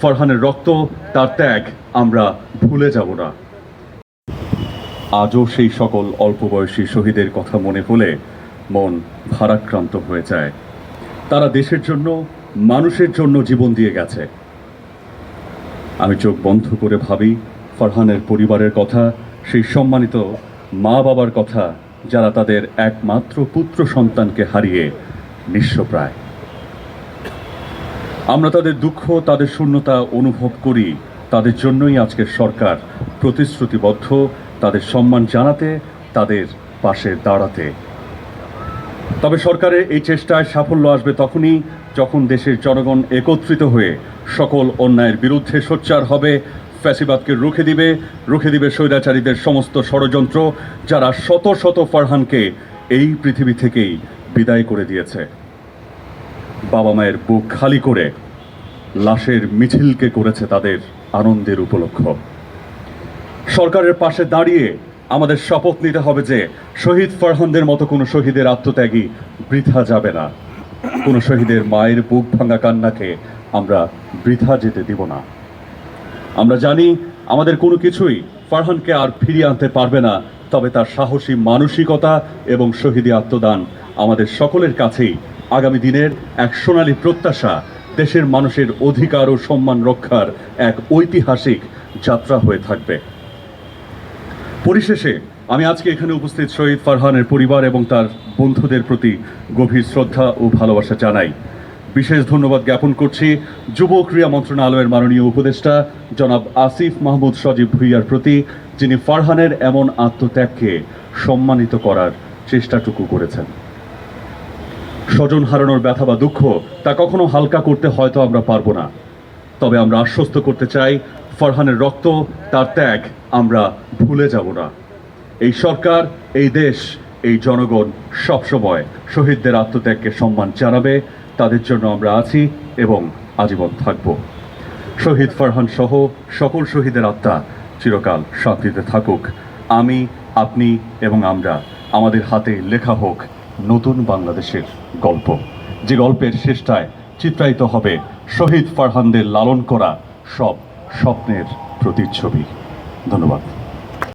ফরহানের রক্ত, তার ত্যাগ আমরা ভুলে যাব না। আজও সেই সকল অল্প বয়সী শহীদের কথা মনে হলে মন ভারাক্রান্ত হয়ে যায়। তারা দেশের জন্য, মানুষের জন্য জীবন দিয়ে গেছে। আমি চোখ বন্ধ করে ভাবি, ফরহানের পরিবারের কথা, সেই সম্মানিত মা বাবার কথা, যারা তাদের একমাত্র পুত্র সন্তানকে হারিয়ে নিঃস্বপ্রায় আমরা তাদের দুঃখ, তাদের শূন্যতা অনুভব করি। তাদের জন্যই আজকের সরকার প্রতিশ্রুতিবদ্ধ, তাদের সম্মান জানাতে, তাদের পাশে দাঁড়াতে। তবে সরকারের এই চেষ্টায় সাফল্য আসবে তখনই যখন দেশের জনগণ একত্রিত হয়ে সকল অন্যায়ের বিরুদ্ধে সোচ্চার হবে, ফ্যাসিবাদকে রুখে দিবে রুখে দিবে স্বৈরাচারীদের সমস্ত ষড়যন্ত্র, যারা শত শত ফারহানকে এই পৃথিবী থেকেই বিদায় করে দিয়েছে। বাবা মায়ের বুক খালি করে লাশের মিছিলকে করেছে তাদের আনন্দের উপলক্ষ। সরকারের পাশে দাঁড়িয়ে আমাদের শপথ নিতে হবে যে শহীদ ফরহানদের মতো কোনো শহীদের আত্মত্যাগী বৃথা যাবে না। কোনো শহীদের মায়ের বুক ভাঙা কান্নাকে আমরা বৃথা যেতে দিব না। আমরা জানি আমাদের কোনো কিছুই ফারহানকে আর ফিরিয়ে আনতে পারবে না, তবে তার সাহসী মানসিকতা এবং শহীদী আত্মদান আমাদের সকলের কাছেই আগামী দিনের এক সোনালী প্রত্যাশা, দেশের মানুষের অধিকার ও সম্মান রক্ষার এক ঐতিহাসিক যাত্রা হয়ে থাকবে। পরিশেষে, আমি আজকে এখানে উপস্থিত শহীদ ফারহানের পরিবার এবং তার বন্ধুদের প্রতি গভীর শ্রদ্ধা ও ভালোবাসা জানাই। বিশেষ ধন্যবাদ জ্ঞাপন করছি যুব ক্রীড়া মন্ত্রণালয়ের মাননীয় উপদেষ্টা জনাব আসিফ মাহমুদ সজীব ভুইয়ার প্রতি, যিনি ফারহানের এমন আত্মত্যাগকে সম্মানিত করার চেষ্টাটুকু করেছেন। স্বজন হারানোর ব্যথা বা দুঃখ তা কখনো হালকা করতে হয়তো আমরা পারব না। তবে আমরা আশ্বস্ত করতে চাই, ফরহানের রক্ত, তার ত্যাগ, আমরা ভুলে যাব না। এই সরকার, এই দেশ, এই জনগণ সবসময় শহীদদের আত্মত্যাগকে সম্মান জানাবে, তাদের জন্য আমরা আছি এবং আজীবন থাকব। শহীদ ফরহান সহ সকল শহীদের আত্মা চিরকাল শান্তিতে থাকুক। আমি, আপনি এবং আমরা, আমাদের হাতে লেখা হোক নতুন বাংলাদেশের গল্প। যে গল্পের শেষটায় চিত্রায়িত হবে শহীদ ফারহানদের লালন করা সব স্বপ্নের প্রতিচ্ছবি। ধন্যবাদ।